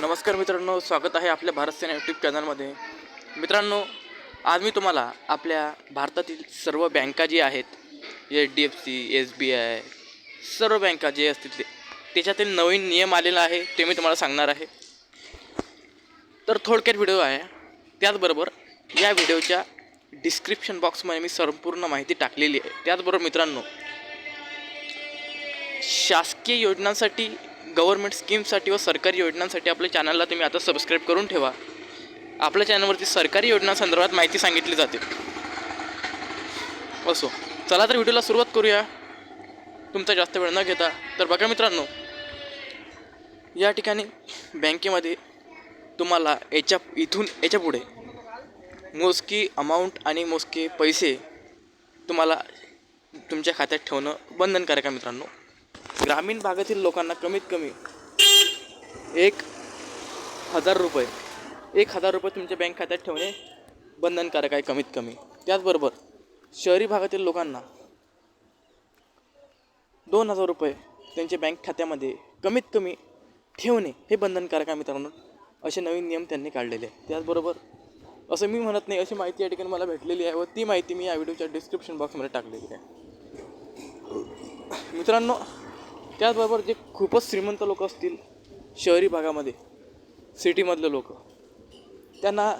नमस्कार मित्रांनो स्वागत आहे आपल्या भारत सेना यूट्यूब चॅनलमध्ये मित्रांनो आज मी तुम्हाला आपल्या भारतातील सर्व बँका जी आहेत H D F C S B I सर्व बँका जे असतील ते त्याच्यातील नवीन नियम आलेला आहे ते मी तुम्हाला सांगणार आहे. तर थोडक्यात व्हिडिओ आहे त्याचबरोबर या व्हिडिओच्या डिस्क्रिप्शन बॉक्समध्ये मी संपूर्ण माहिती टाकलेली आहे. त्याचबरोबर मित्रांनो शासकीय योजनांसाठी गव्हर्मेंट स्कीमसाठी व सरकारी योजनांसाठी आपल्या चॅनलला तुम्ही आता सबस्क्राईब करून ठेवा. आपल्या चॅनलवरती सरकारी योजनांसंदर्भात माहिती सांगितली जाते. असो चला तर व्हिडिओला सुरुवात करूया. तुमचा जास्त वेळ न घेता तर बघा मित्रांनो या ठिकाणी बँकेमध्ये तुम्हाला याच्या इथून याच्यापुढे मोजकी अमाऊंट आणि मोजके पैसे तुम्हाला तुमच्या खात्यात ठेवणं बंधनकारक आहे मित्रांनो. ग्रामीण भागातील लोकांना कमीत कमी एक हजार रुपये एक हजार रुपये तुमच्या बँक खात्यात ठेवणे बंधनकारक आहे कमीत कमी. त्याचबरोबर शहरी भागातील लोकांना दोन हजार रुपये त्यांच्या बँक खात्यामध्ये कमीत कमी ठेवणे हे बंधनकारक आहे मित्रांनो असे नवीन नियम त्यांनी काढलेले आहे त्याचबरोबर असं मी म्हणत नाही अशी माहिती या ठिकाणी मला भेटलेली आहे व ती माहिती मी या व्हिडिओच्या डिस्क्रिप्शन बॉक्समध्ये टाकलेली आहे. मित्रांनो त्याचबरोबर जे खूपच श्रीमंत लोक असतील शहरी भागामध्ये सिटीमधले लोक त्यांना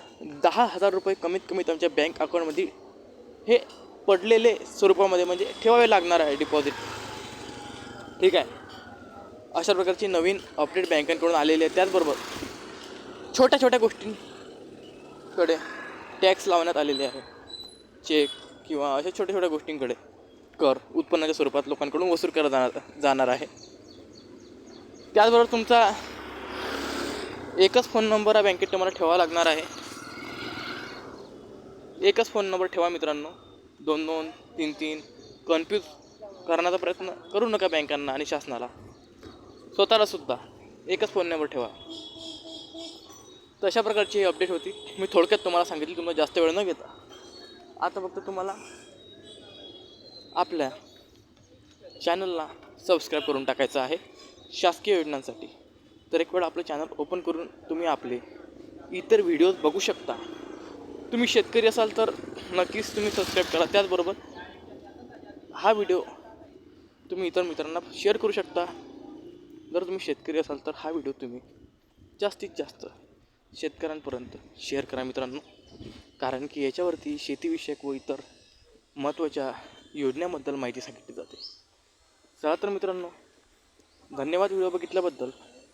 दहा हजार रुपये कमीत कमी त्यांच्या बँक अकाउंटमध्ये हे पडलेले स्वरूपामध्ये म्हणजे ठेवावे लागणार आहे डिपॉझिट ठीक आहे? अशा प्रकारची नवीन अपडेट बँकांकडून आलेली आहे. त्याचबरोबर छोट्या छोट्या कडे टॅक्स लावण्यात आलेले आहे. चेक किंवा अशा छोट्या छोट्या गोष्टींकडे कर उत्पन्नाच्या स्वरूपात लोकांकडून वसूल केला जाणार जाणार आहे. त्याचबरोबर तुमचा एकच फोन नंबर हा बँकेत तुम्हाला ठेवावा लागणार आहे. एकच फोन नंबर ठेवा मित्रांनो. दोन दोन तीन तीन. कन्फ्यूज करण्याचा प्रयत्न करू नका बँकांना आणि शासनाला. स्वतःला सुद्धा एकच फोन नंबर ठेवा. तशा प्रकारची ही अपडेट होती. मी थोडक्यात तुम्हाला सांगितली तुम्हाला जास्त वेळ न घेता. आता फक्त तुम्हाला आपल्या चॅनलला सबस्क्राईब करून टाकायचं आहे. शासकीय योजनांसाठी. तर एक वेळ आपलं चॅनल ओपन करून तुम्ही आपले इतर व्हिडिओज बघू शकता. तुम्ही शेतकरी असाल तर नक्कीच तुम्ही सबस्क्राईब करा. त्याचबरोबर हा व्हिडिओ तुम्ही इतर मित्रांना शेअर करू शकता. जर तुम्ही शेतकरी असाल तर हा व्हिडिओ तुम्ही जास्तीत जास्त शेतकऱ्यांपर्यंत शेअर करा मित्रांनो. कारण की याच्यावरती शेतीविषयक व इतर महत्त्वाच्या योजनेबद्दल माहिती सांगितली जाते. चला तर मित्रांनो धन्यवाद व्हिडिओ बघितल्याबद्दल.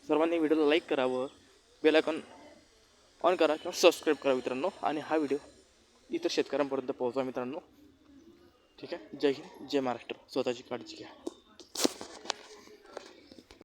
सर्वांनी व्हिडिओला लाईक करा व बेलायकॉन ऑन करा किंवा सबस्क्राईब करा मित्रांनो आणि हा व्हिडिओ इतर शेतकऱ्यांपर्यंत पोहोचवा मित्रांनो. ठीक आहे? जय हिंद जय महाराष्ट्र. स्वतःची काळजी घ्या.